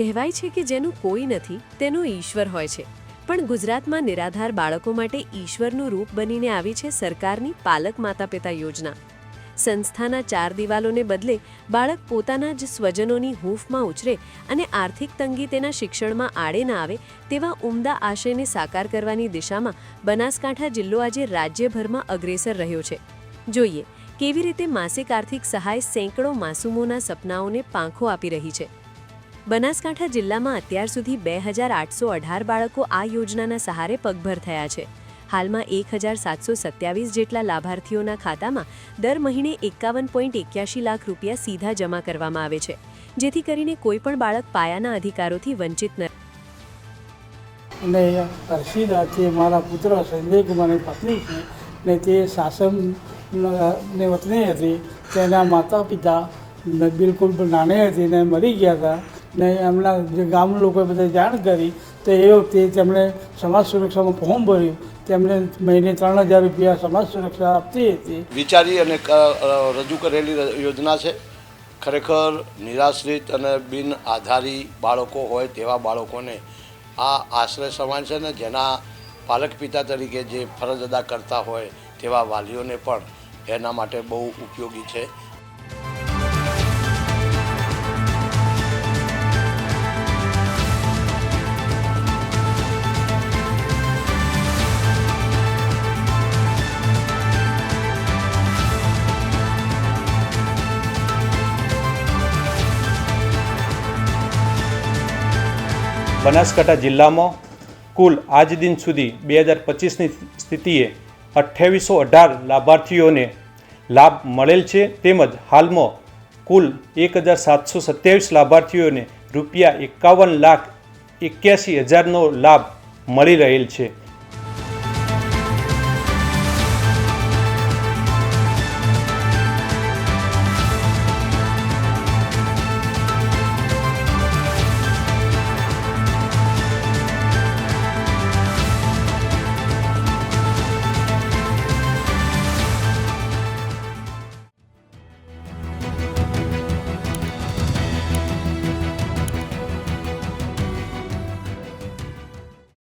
કહેવાય છે કે જેનું કોઈ નથી, તેનો ઈશ્વર હોય છે. પણ ગુજરાતમાં નિરાધાર બાળકો માટે ઈશ્વરનું રૂપ બનીને આવી છે સરકારની પાલક માતા પિતા યોજના. સંસ્થાના ચાર દિવાલોને બદલે બાળક પોતાના જ સ્વજનોની હૂંફમાં ઉછરે અને આર્થિક તંગી તેના શિક્ષણમાં આડે ના આવે તેવા ઉમદા આશયને સાકાર કરવાની દિશામાં બનાસકાંઠા જિલ્લો આજે રાજ્યભરમાં અગ્રેસર રહ્યો છે. જોઈએ, કેવી રીતે માસિક આર્થિક સહાય સેંકડો માસૂમોના સપનાઓને પાંખો આપી રહી છે. બનાસકાંઠા જિલ્લામાં અત્યાર સુધી બે હજાર આઠસો અઢાર બાળકો આ યોજનાના સહારે પગભર થયા છે. હાલમાં એક હજાર સાતસો સત્યાવીસ જેટલા લાભાર્થીઓના ખાતામાં દર મહિને એકાવન પોઈન્ટ એક્યાશી લાખ રૂપિયા સીધા જમા કરવામાં આવે છે, જેથી કરીને કોઈ પણ બાળક પાયાના અધિકારોથી વંચિત ન અને હર્ષિદા છે મારા પુત્ર સંજય કુમારની પત્ની છે ને તે સાસમ ને વતની હતી. તેના માતા પિતા બિલકુલ નાની હતી ને મરી ગયા હતા. ને એમના જે ગામ લોકોએ બધા જાણ કરી, તો એ વખતે તેમણે સમાજ સુરક્ષામાં ફોર્મ ભર્યું. તેમણે મહિને ત્રણ હજાર રૂપિયા સમાજ સુરક્ષા આપતી હતી. વિચારી અને રજૂ કરેલી યોજના છે. ખરેખર નિરાશ્રિત અને બિન આધારી બાળકો હોય તેવા બાળકોને આ આશ્રય સમાન છે ને જેના પાલક પિતા તરીકે જે ફરજ અદા કરતા હોય તેવા વાલીઓને પણ એના માટે બહુ ઉપયોગી છે. બનાસકાંઠા જિલ્લામાં કુલ આજ દિન સુધી બે હજાર પચીસની સ્થિતિએ અઠ્યાવીસો અઢાર લાભાર્થીઓને લાભ મળેલ છે. તેમજ હાલમાં કુલ એક હજાર સાતસો સત્યાવીસ લાભાર્થીઓને રૂપિયા એકાવન લાખ એક્યાસી હજારનો લાભ મળી રહેલ છે.